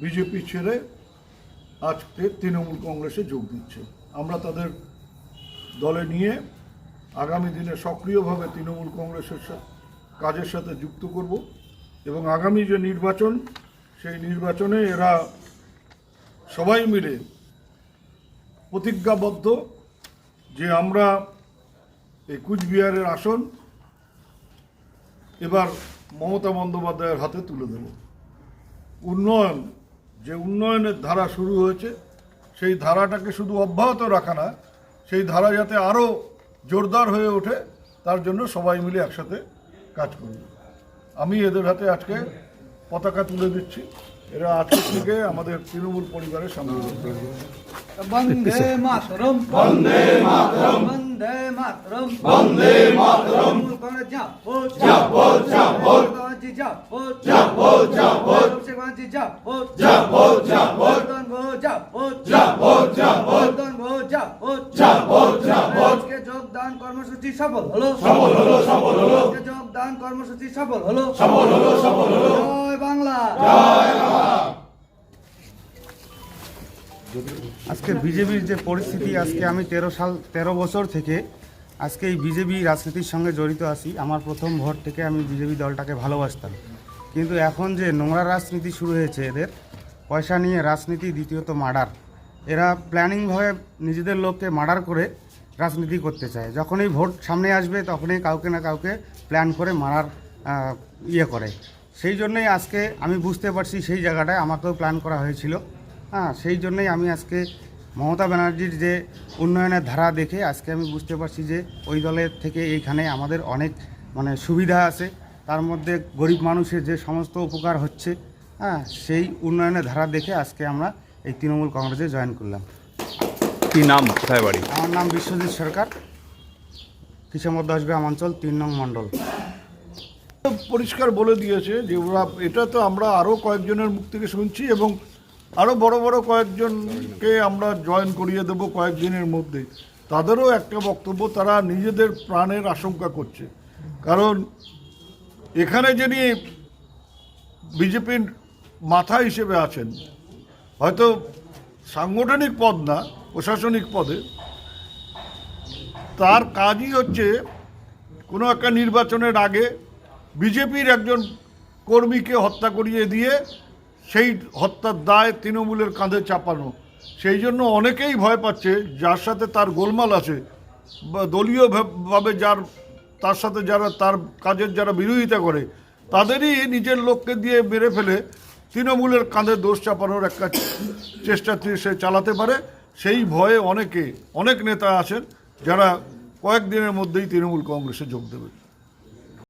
BJP ছেড়ে আজকে তৃণমূল কংগ্রেসে যোগ দিচ্ছে। আমরা তাদের দলে নিয়ে আগামী দিনে সক্রিয়ভাবে তৃণমূল কংগ্রেসের কাজের সাথে যুক্ত করব এবং আগামী যে নির্বাচন, সেই নির্বাচনে এরা সবাই মিলে প্রতিজ্ঞাবদ্ধ যে আমরা এই কুচবিহারের আসন এবার মমতা বন্দ্যোপাধ্যায়ের হাতে তুলে দেব। উন্নয়ন যে উন্নয়নের ধারা শুরু হয়েছে সেই ধারাটাকে শুধু অব্যাহত রাখা না সেই ধারা যাতে আরও জোরদার হয়ে ওঠে তার জন্য সবাই মিলে একসাথে কাজ করব। আমি এদের হাতে আজকে পতাকা তুলে দিচ্ছি। এরা আজকে থেকে আমাদের তৃণমূল পরিবারের সামনে বন্দে মাতরম। বন্দে মাতরম। বন্দে মাতরম। বন্দে যাব গান্ধী যাব যাব যাব অভিষেক ব্যানার্জি যাব যাব যাব দনবো যাব যাব যাব দনবো যাব যাব যাব আজকে যোগদান কর্মসূচি সফল হলো। সফল হলো সফল হলো। আজকে যোগদান কর্মসূচি সফল হলো। সফল হলো সফল হলো। জয় বাংলা। আজকে বিজেপির যে পরিস্থিতি আজকে আমি তেরো সাল তেরো বছর থেকে আজকে এই বিজেপি রাজনীতির সঙ্গে জড়িত আছি। আমার প্রথম ভোট থেকে আমি বিজেপি দলটাকে ভালোবাসতাম। কিন্তু এখন যে নোংরা রাজনীতি শুরু হয়েছে এদের, পয়সা নিয়ে রাজনীতি, দ্বিতীয়ত মার্ডার। এরা প্ল্যানিংভাবে নিজেদের লোককে মার্ডার করে রাজনীতি করতে চায়। যখনই ভোট সামনে আসবে, তখনই কাউকে না কাউকে প্ল্যান করে মারার ইয়ে করে। সেই জন্যই আজকে আমি বুঝতে পারছি সেই জায়গাটায় আমাকেও প্ল্যান করা হয়েছিল। হ্যাঁ সেই জন্যই আমি আজকে মমতা ব্যানার্জির যে উন্নয়নের ধারা দেখে আজকে আমি বুঝতে পারছি যে ওই দলের থেকে এইখানে আমাদের অনেক মানে সুবিধা আছে। তার মধ্যে গরিব মানুষের যে সমস্ত উপকার হচ্ছে হ্যাঁ সেই উন্নয়নের ধারা দেখে আজকে আমরা এই তৃণমূল কংগ্রেসে জয়েন করলাম। কি নাম? কোথায় বাড়ি? আমার নাম বিশ্বজিৎ সরকার। কিশোর দশ গ্রাম অঞ্চল তিন নং মণ্ডল। পরিষ্কার বলে দিয়েছে যে ওরা এটা তো আমরা আরও কয়েকজনের মুখ থেকে শুনছি এবং আরও বড় বড় কয়েকজনকে আমরা জয়েন করিয়ে দেব কয়েকদিনের মধ্যে। তাদেরও একটা বক্তব্য তারা নিজেদের প্রাণের আশঙ্কা করছে। কারণ এখানে যিনি বিজেপির মাথা হিসেবে আছেন, হয়তো সাংগঠনিক পদ না, প্রশাসনিক পদে, তার কাজই হচ্ছে কোনো একটা নির্বাচনের আগে বিজেপির একজন কর্মীকে হত্যা করিয়ে দিয়ে সেই হত্যার দায় তৃণমূলের কাঁধে চাপানো। সেই জন্য অনেকেই ভয় পাচ্ছে, যার সাথে তার গোলমাল আছে, বা দলীয় ভাব- যার তার সাথে যারা, তার কাজের যারা বিরোধিতা করে, তাদেরই নিজের লোককে দিয়ে মেরে ফেলে তৃণমূলের কাঁধে দোষ চাপানোর একটা চেষ্টা সে চালাতে পারে। সেই ভয়ে অনেকে, অনেক নেতা আছেন যারা কয়েকদিনের মধ্যেই তৃণমূল কংগ্রেসে যোগ দেবে